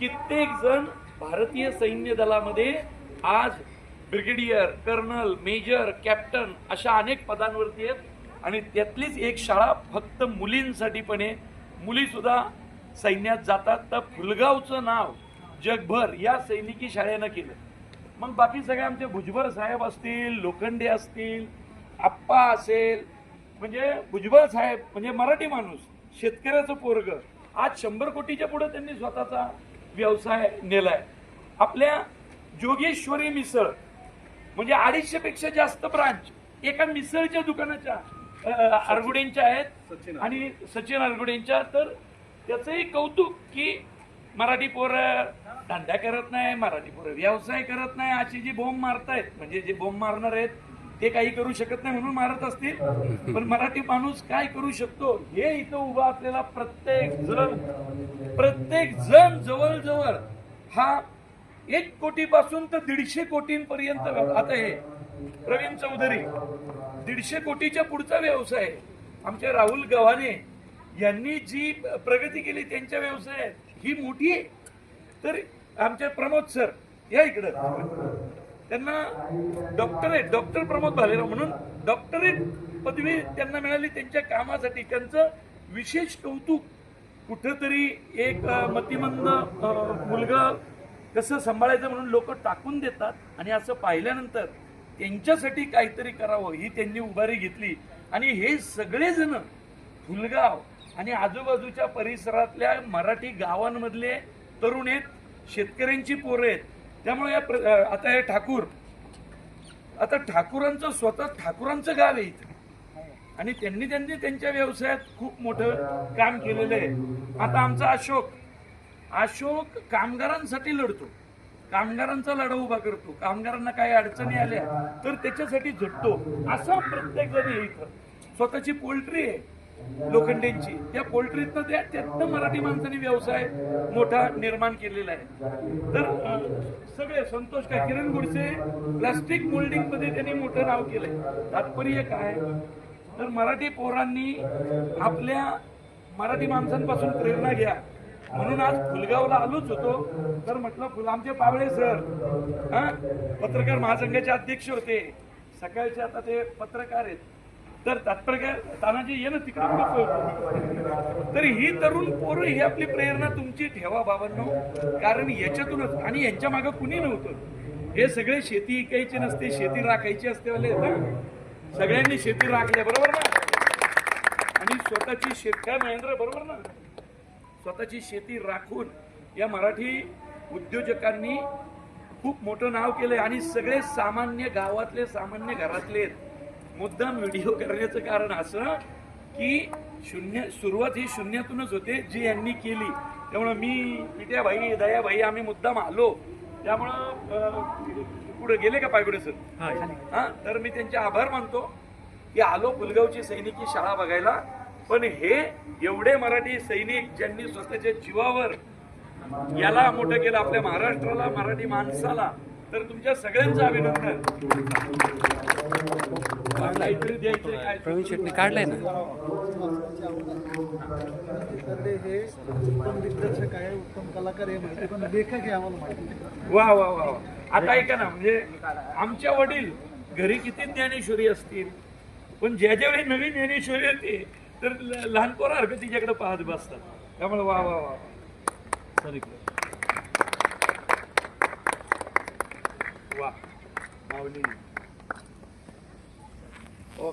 कित्येक जण भारतीय सैन्य दलामध्ये आज ब्रिगेडियर कर्नल मेजर कॅप्टन अशा अनेक पदांवरती आहेत. आणि त्यातलीच एक शाळा फक्त मुलींसाठी पण आहे. मुलीसुद्धा सैन्यात जातात. तर फुलगावचं नाव जगभर या सैनिकी शाळेनं केलं. मग बाकी सगळे आमचे भुजबळ साहेब असतील लोखंडे असतील आप्पा असेल म्हणजे भुजबळ साहेब म्हणजे मराठी माणूस शेतकऱ्याचं पोरग. आज शंभर कोटीच्या पुढे त्यांनी स्वतःचा व्यवसाय नेलाय. आपल्या जोगेश्वरी मिसळ म्हणजे अडीचशे पेक्षा जास्त ब्रांच एका मिसळच्या दुकानाच्या अ, आरगुडेंच्या आहेत. आणि सचिन आरगुडेंच्या तर त्याचंही कौतुक की मराठी पोरं धंदा करत नाही मराठी पोरं व्यवसाय करत नाही अशी जी बोंब मारतायत म्हणजे जे बोंब मारणार आहेत ते काही करू शकत नाही म्हणून मारत असतील. पण मराठी माणूस काय करू शकतो? हे इथं उभा असलेला प्रत्येक जण प्रत्येक जण जवळजवळ हा एक कोटी पासून तर दीडशे कोटींपर्यंत आता हे प्रवीण चौधरी दीडशे कोटीच्या पुढचा व्यवसाय. आहे. राहुल गव्हाणे यांनी जी प्रगती केली त्यांच्या व्यवसायात ही मोठी आहे. तर आमचे प्रमोद सर या इकडं. त्यांना डॉक्टरेट डॉक्टर प्रमोद भालेराव म्हणून डॉक्टरेट पदवी त्यांना मिळाली. त्यांच्या कामासाठी त्यांचं विशेष कौतुक कुठंतरी एक मतिमंद मुलगा कसं सांभाळायचं म्हणून लोक टाकून देतात आणि असं पाहिल्यानंतर त्यांच्यासाठी काहीतरी करावं ही त्यांनी उभारी घेतली. आणि हे सगळेजण फुलगाव आणि आजूबाजूच्या परिसरातल्या मराठी गावांमधले तरुण आहेत शेतकऱ्यांची पोरं आहेत. त्यामुळे या आता हे ठाकूर आता ठाकूरांचं स्वतः ठाकूरांचं गाव आहे इथं. आणि त्यांनी त्यांनी त्यांच्या व्यवसायात खूप मोठं काम केलेलं आहे. आता आमचा अशोक अशोक कामगारांसाठी लढतो. कामगारांचा लढा उभा करतो. कामगारांना काही अडचणी आल्या तर त्याच्यासाठी झटतो. असं प्रत्येक जण आहे इथं. स्वतःची पोल्ट्री आहे. लोखंडेंची. त्या पोल्ट्रीतनं त्या त्यातनं मराठी माणसाने व्यवसाय मोठा निर्माण केलेला आहे. तर सगळे संतोष काय किरण गुडसे प्लास्टिक मोल्डिंगमध्ये त्यांनी मोठं नाव केलंय. तात्पर्य काय? तर मराठी पोरांनी आपल्या मराठी माणसांपासून प्रेरणा घ्या. म्हणून आज फुलगावला आलोच होतो. तर म्हटलं फुल आमचे पाबळे सर. हा पत्रकार महासंघाचे अध्यक्ष होते. सकाळचे आता ते पत्रकार आहेत. तर तात्पर्य तानाजी ये ना तिकडे बसव. तर ही तरुण पोरं ही आपली प्रेरणा तुमची ठेवा बाबांनो कारण याच्यातूनच आणि यांच्या मागे कुणी नव्हतं हे सगळे शेती इकायची नसते शेती राखायची असते वाले ना. सगळ्यांनी शेती राखल्या बरोबर ना आणि स्वतःची शेत महेंद्र बरोबर ना स्वतःची शेती राखून या मराठी उद्योजकांनी खूप मोठं नाव केलंय आणि सगळे सामान्य गावातले सामान्य घरातले आहेत. मुद्दाम व्हिडिओ करण्याचं कारण असं की शून्य सुरुवात ही शून्यातूनच होते जी यांनी केली. त्यामुळं मी पिट्या भाई दया भाई आम्ही मुद्दाम आलो. त्यामुळं पुढे गेले का पायगुडे सर? हा. तर मी त्यांचे आभार मानतो की आलो फुलगावची सैनिकी शाळा बघायला. पण हे एवढे मराठी सैनिक ज्यांनी स्वतःच्या जीवावर याला मोठं केलं आपल्या महाराष्ट्राला मराठी माणसाला तर तुमच्या सगळ्यांचं अभिनंदन. काहीतरी द्यायचं काय? प्रवीण शेटने काढलाय ना? हे उत्तम दिग्दर्शक आहे उत्तम कलाकार आहे माहिती पण लेखक आहे आम्हाला माहिती. वा वा वा वा. आता ऐका ना म्हणजे आमच्या वडील घरी किती ज्ञानेश्वरी असतील पण ज्या ज्या वेळी नवीन ज्ञानेश्वरी येते तर लहान पोरासारखं तिच्याकडे पाहत बसतात. त्यामुळे वा वा वा. सॉरी 좋아. 마올린. 어.